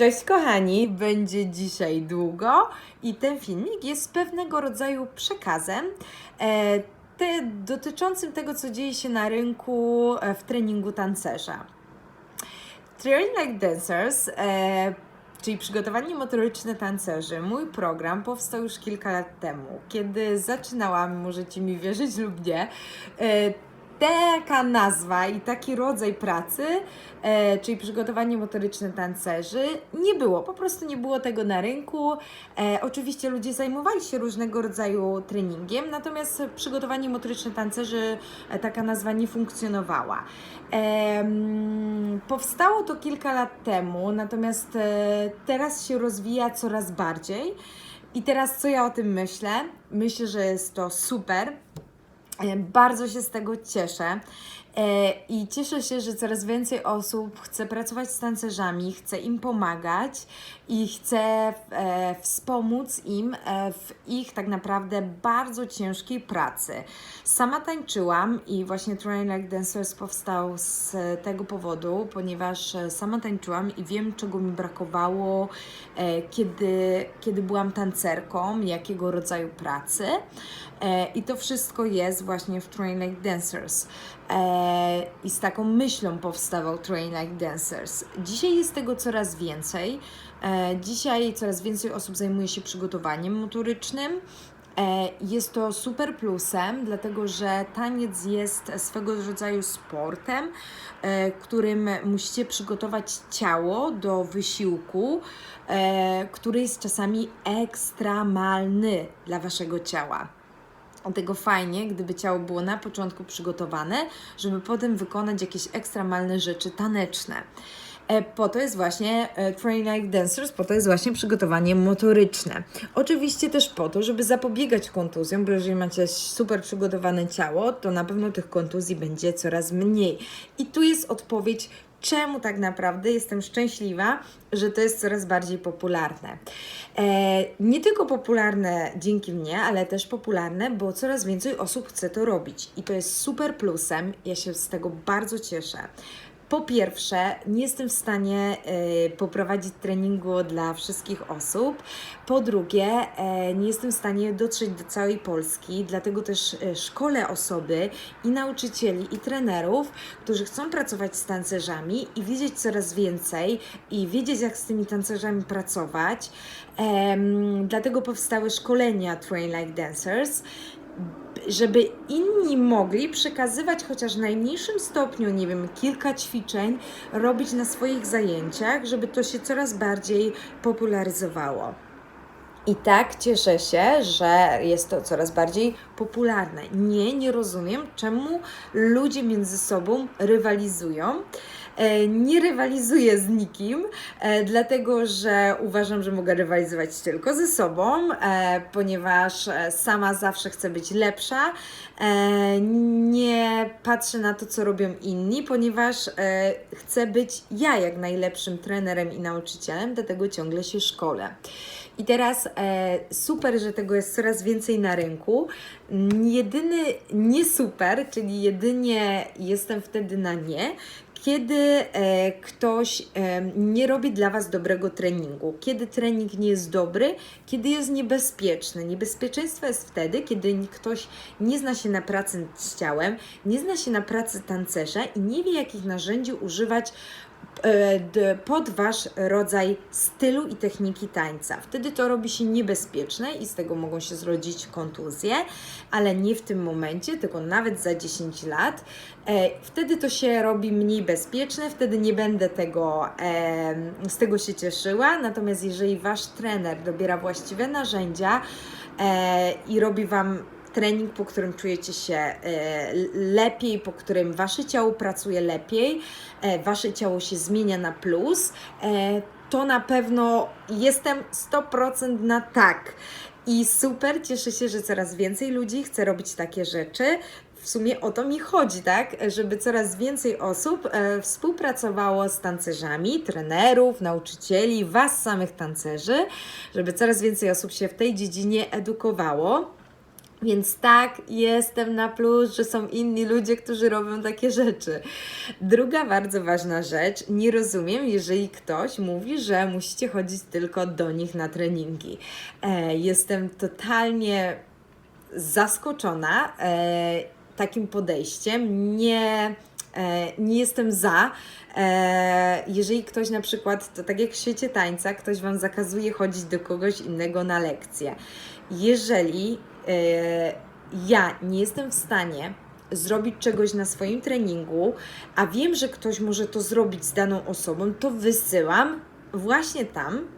Cześć kochani, będzie dzisiaj długo i ten filmik jest pewnego rodzaju przekazem e, te, dotyczącym tego, co dzieje się na rynku e, w treningu tancerza. Train Like Dancers, e, czyli przygotowanie motoryczne tancerzy, mój program powstał już kilka lat temu. Kiedy zaczynałam, możecie mi wierzyć lub nie, taka nazwa i taki rodzaj pracy, e, czyli przygotowanie motoryczne tancerzy, nie było. Po prostu nie było tego na rynku. E, oczywiście ludzie zajmowali się różnego rodzaju treningiem, natomiast przygotowanie motoryczne tancerzy, e, taka nazwa nie funkcjonowała. Em, powstało to kilka lat temu, natomiast e, teraz się rozwija coraz bardziej. I teraz co ja o tym myślę? Myślę, że jest to super. E, Bardzo się z tego cieszę. E, I cieszę się, że coraz więcej osób chce pracować z tancerzami, chce im pomagać i chce e, wspomóc im e, w ich tak naprawdę bardzo ciężkiej pracy. Sama tańczyłam i właśnie Train Like Dancers powstał z tego powodu, ponieważ sama tańczyłam i wiem, czego mi brakowało, kiedy, kiedy byłam tancerką, jakiego rodzaju pracy. I to wszystko jest właśnie w Train Like Dancers. E, I z taką myślą powstawał Train Like Dancers. Dzisiaj jest tego coraz więcej. E, Dzisiaj coraz więcej osób zajmuje się przygotowaniem motorycznym. E, Jest to super plusem, dlatego że taniec jest swego rodzaju sportem, którym musicie przygotować ciało do wysiłku, który jest czasami ekstremalny dla waszego ciała. Dlatego fajnie, gdyby ciało było na początku przygotowane, żeby potem wykonać jakieś ekstremalne rzeczy taneczne. E, Po to jest właśnie e, Train Like Dancers, po to jest właśnie przygotowanie motoryczne. Oczywiście też po to, żeby zapobiegać kontuzjom, bo jeżeli macie super przygotowane ciało, to na pewno tych kontuzji będzie coraz mniej. I tu jest odpowiedź, czemu tak naprawdę jestem szczęśliwa, że to jest coraz bardziej popularne. E, nie tylko popularne dzięki mnie, ale też popularne, bo coraz więcej osób chce to robić. I to jest super plusem. Ja się z tego bardzo cieszę. Po pierwsze, nie jestem w stanie e, poprowadzić treningu dla wszystkich osób. Po drugie, e, nie jestem w stanie dotrzeć do całej Polski, dlatego też e, szkolę osoby i nauczycieli, i trenerów, którzy chcą pracować z tancerzami i wiedzieć coraz więcej i wiedzieć, jak z tymi tancerzami pracować. Dlatego powstały szkolenia Train Like Dancers żeby inni mogli przekazywać chociaż w najmniejszym stopniu, nie wiem, kilka ćwiczeń, robić na swoich zajęciach, żeby to się coraz bardziej popularyzowało. I tak cieszę się, że jest to coraz bardziej popularne. Nie, nie rozumiem, czemu ludzie między sobą rywalizują. E, Nie rywalizuję z nikim, e, dlatego że uważam, że mogę rywalizować tylko ze sobą, e, ponieważ sama zawsze chcę być lepsza. Nie patrzę na to, co robią inni, ponieważ chcę być ja jak najlepszym trenerem i nauczycielem, dlatego ciągle się szkolę. I teraz super, że tego jest coraz więcej na rynku. Jedyny nie super, czyli jedynie jestem wtedy na nie, kiedy e, ktoś e, nie robi dla Was dobrego treningu, kiedy trening nie jest dobry, kiedy jest niebezpieczny. Niebezpieczeństwo jest wtedy, kiedy ktoś nie zna się na pracy z ciałem, nie zna się na pracy tancerza i nie wie, jakich narzędzi używać pod Wasz rodzaj stylu i techniki tańca. Wtedy to robi się niebezpieczne i z tego mogą się zrodzić kontuzje, ale nie w tym momencie, tylko nawet za 10 lat. E, Wtedy to się robi mniej bezpieczne, wtedy nie będę tego, z tego się cieszyła. Natomiast jeżeli Wasz trener dobiera właściwe narzędzia e, i robi Wam trening, po którym czujecie się e, lepiej, po którym wasze ciało pracuje lepiej, e, wasze ciało się zmienia na plus, e, to na pewno jestem 100% na tak. I super, cieszę się, że coraz więcej ludzi chce robić takie rzeczy. W sumie o to mi chodzi, tak? Żeby coraz więcej osób e, współpracowało z tancerzami, trenerów, nauczycieli, Was samych tancerzy, żeby coraz więcej osób się w tej dziedzinie edukowało. Więc tak, jestem na plus, że są inni ludzie, którzy robią takie rzeczy. Druga bardzo ważna rzecz, nie rozumiem, jeżeli ktoś mówi, że musicie chodzić tylko do nich na treningi. E, jestem totalnie zaskoczona e, takim podejściem. Nie, nie jestem za. E, jeżeli ktoś na przykład, to tak jak w świecie tańca, ktoś Wam zakazuje chodzić do kogoś innego na lekcję. Jeżeli e, ja nie jestem w stanie zrobić czegoś na swoim treningu, a wiem, że ktoś może to zrobić z daną osobą, to wysyłam właśnie tam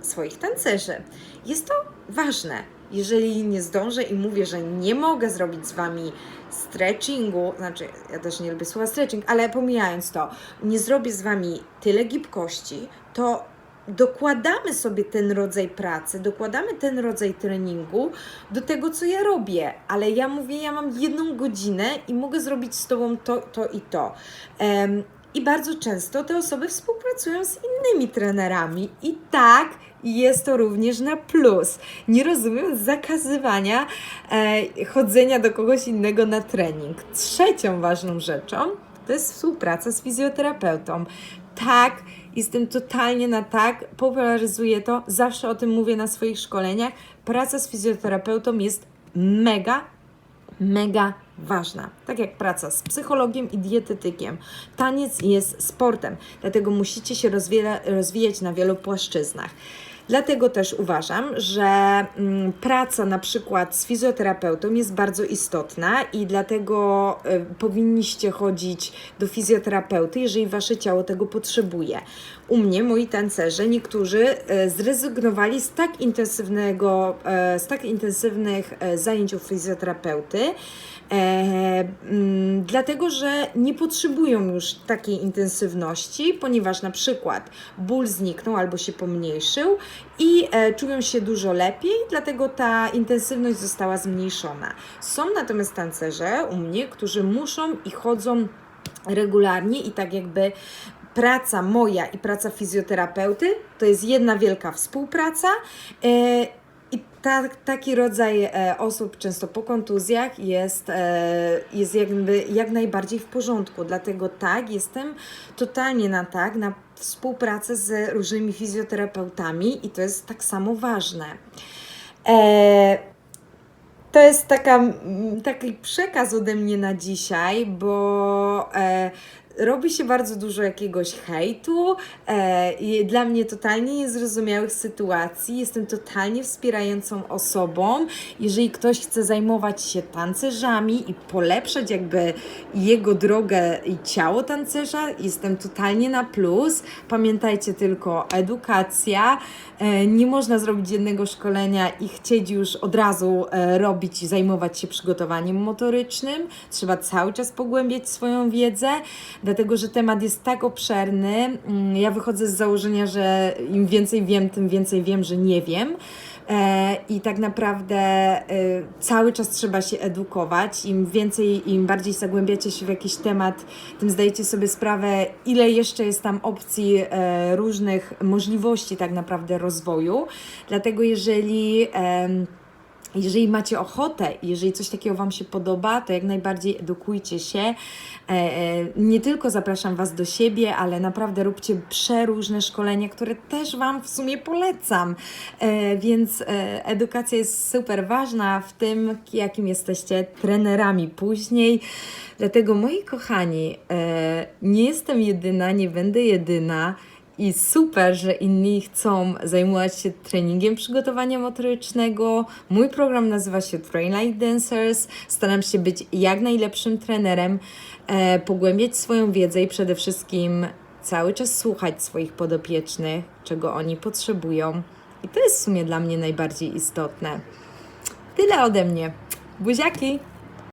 swoich tancerzy. Jest to ważne. Jeżeli nie zdążę i mówię, że nie mogę zrobić z wami stretchingu, znaczy ja też nie lubię słowa stretching, ale pomijając to, nie zrobię z wami tyle gibkości, to dokładamy sobie ten rodzaj pracy, dokładamy ten rodzaj treningu do tego, co ja robię, ale ja mówię, ja mam jedną godzinę i mogę zrobić z Tobą to, to i to. Em, I bardzo często te osoby współpracują z innymi trenerami i tak jest to również na plus. Nie rozumiem zakazywania e, chodzenia do kogoś innego na trening. Trzecią ważną rzeczą to jest współpraca z fizjoterapeutą. Tak, jestem totalnie na tak, popularyzuję to, zawsze o tym mówię na swoich szkoleniach. Praca z fizjoterapeutą jest mega, mega ważna. Tak jak praca z psychologiem i dietetykiem. Taniec jest sportem, dlatego musicie się rozwija, rozwijać na wielu płaszczyznach. Dlatego też uważam, że mm, praca na przykład z fizjoterapeutą jest bardzo istotna i dlatego y, powinniście chodzić do fizjoterapeuty, jeżeli wasze ciało tego potrzebuje. U mnie moi tancerze, niektórzy y, zrezygnowali z tak intensywnego, y, z tak intensywnych y, zajęć u fizjoterapeuty, E, mm, dlatego, że nie potrzebują już takiej intensywności, ponieważ na przykład ból zniknął albo się pomniejszył i e, czują się dużo lepiej, dlatego ta intensywność została zmniejszona. Są natomiast tancerze u mnie, którzy muszą i chodzą regularnie i tak jakby praca moja i praca fizjoterapeuty to jest jedna wielka współpraca. E, i ta, taki rodzaj e, osób, często po kontuzjach, jest, e, jest jakby jak najbardziej w porządku. Dlatego tak, jestem totalnie na tak, na współpracę z różnymi fizjoterapeutami i to jest tak samo ważne. To jest taka, taki przekaz ode mnie na dzisiaj, bo robi się bardzo dużo jakiegoś hejtu e, i dla mnie totalnie niezrozumiałych sytuacji. Jestem totalnie wspierającą osobą. Jeżeli ktoś chce zajmować się tancerzami i polepszać jakby jego drogę i ciało tancerza, jestem totalnie na plus. Pamiętajcie tylko, edukacja. E, nie można zrobić jednego szkolenia i chcieć już od razu e, robić i zajmować się przygotowaniem motorycznym. Trzeba cały czas pogłębiać swoją wiedzę dlatego że temat jest tak obszerny. Mm, Ja wychodzę z założenia, że im więcej wiem, tym więcej wiem, że nie wiem. E, I tak naprawdę e, cały czas trzeba się edukować. Im więcej, im bardziej zagłębiacie się w jakiś temat, tym zdajecie sobie sprawę, ile jeszcze jest tam opcji e, różnych możliwości tak naprawdę rozwoju. Dlatego jeżeli jeżeli macie ochotę, jeżeli coś takiego Wam się podoba, to jak najbardziej edukujcie się. E, e, Nie tylko zapraszam Was do siebie, ale naprawdę róbcie przeróżne szkolenia, które też Wam w sumie polecam. E, Więc edukacja jest super ważna w tym, jakim jesteście trenerami później. Dlatego, moi kochani, nie jestem jedyna, nie będę jedyna. I super, że inni chcą zajmować się treningiem przygotowania motorycznego. Mój program nazywa się Train Like Dancers. Staram się być jak najlepszym trenerem, e, pogłębiać swoją wiedzę i przede wszystkim cały czas słuchać swoich podopiecznych, czego oni potrzebują. I to jest w sumie dla mnie najbardziej istotne. Tyle ode mnie. Buziaki!